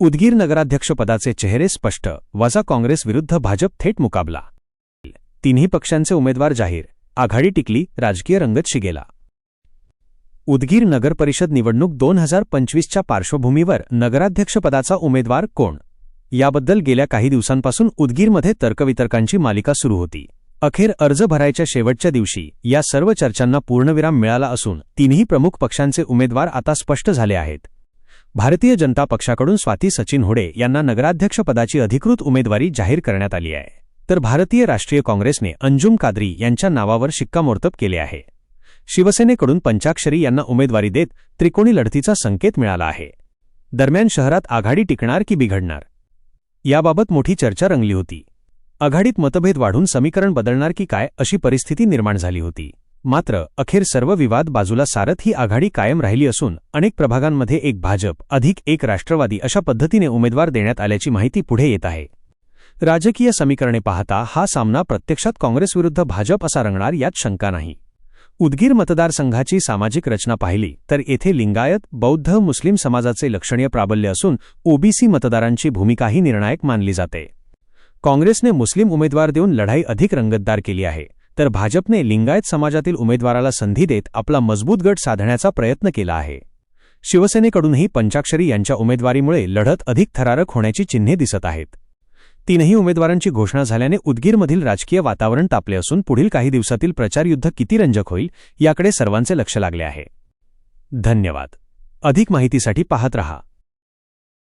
उदगीर नगराध्यक्षपदाचे चेहरे स्पष्ट. वजा काँग्रेस विरुद्ध भाजप थेट मुकाबला. तिन्ही पक्षांचे उमेदवार जाहीर. आघाडी टिकली राजकीय रंगत शिगेला. उदगीर नगर परिषद निवडणूक दोन हजार पंचवीसच्या पार्श्वभूमीवर नगराध्यक्षपदाचा उमेदवार कोण? याबद्दल गेल्या काही दिवसांपासून उदगीरमध्ये तर्कवितर्कांची मालिका सुरू होती. अखेर अर्ज भरायच्या शेवटच्या दिवशी या सर्व चर्चांना पूर्णविराम मिळाला असून तिन्ही प्रमुख पक्षांचे उमेदवार आता स्पष्ट झाले आहेत. भारतीय जनता पक्षाकडून स्वाती सचिन होडे यांना नगराध्यक्षपदाची अधिकृत उमेदवारी जाहीर करण्यात आली आहे. तर भारतीय राष्ट्रीय काँग्रेसने अंजुम कादरी यांच्या नावावर शिक्कामोर्तब केले आहे. शिवसेनेकडून पंचाक्षरी यांना उमेदवारी देत त्रिकोणी लढतीचा संकेत मिळाला आहे. दरम्यान शहरात आघाडी टिकणार की बिघडणार? याबाबत मोठी चर्चा रंगली होती. आघाडीत मतभेद वाढून समीकरण बदलणार की काय अशी परिस्थिती निर्माण झाली होती. मात्र अखेर सर्व विवाद बाजूला सारत ही आघाडी कायम राहिली असून अनेक प्रभागांमध्ये एक भाजप अधिक एक राष्ट्रवादी अशा पद्धतीने उमेदवार देण्यात आल्याची माहिती पुढे येत आहे. राजकीय समीकरणे पाहता हा सामना प्रत्यक्षात काँग्रेसविरुद्ध भाजप असा रंगणार यात शंका नाही. उदगीर मतदारसंघाची सामाजिक रचना पाहिली तर येथे लिंगायत बौद्ध मुस्लिम समाजाचे लक्षणीय प्राबल्य असून ओबीसी मतदारांची भूमिकाही निर्णायक मानली जाते. काँग्रेसने मुस्लिम उमेदवार देऊन लढाई अधिक रंगतदार केली आहे. तर भाजपने लिंगायत समाजातील उमेदवाराला संधी देत आपला मजबूत गट साधण्याचा प्रयत्न केला आहे. शिवसेनेकडूनही पंचाक्षरी यांच्या उमेदवारीमुळे लढत अधिक थरारक होण्याची चिन्हे दिसत आहेत. तीनही उमेदवारांची घोषणा झाल्याने उदगीरमधील राजकीय वातावरण तापले असून पुढील काही दिवसातील प्रचारयुद्ध किती रंजक होईल याकडे सर्वांचे लक्ष लागले आहे. धन्यवाद. अधिक माहितीसाठी पाहत रहा.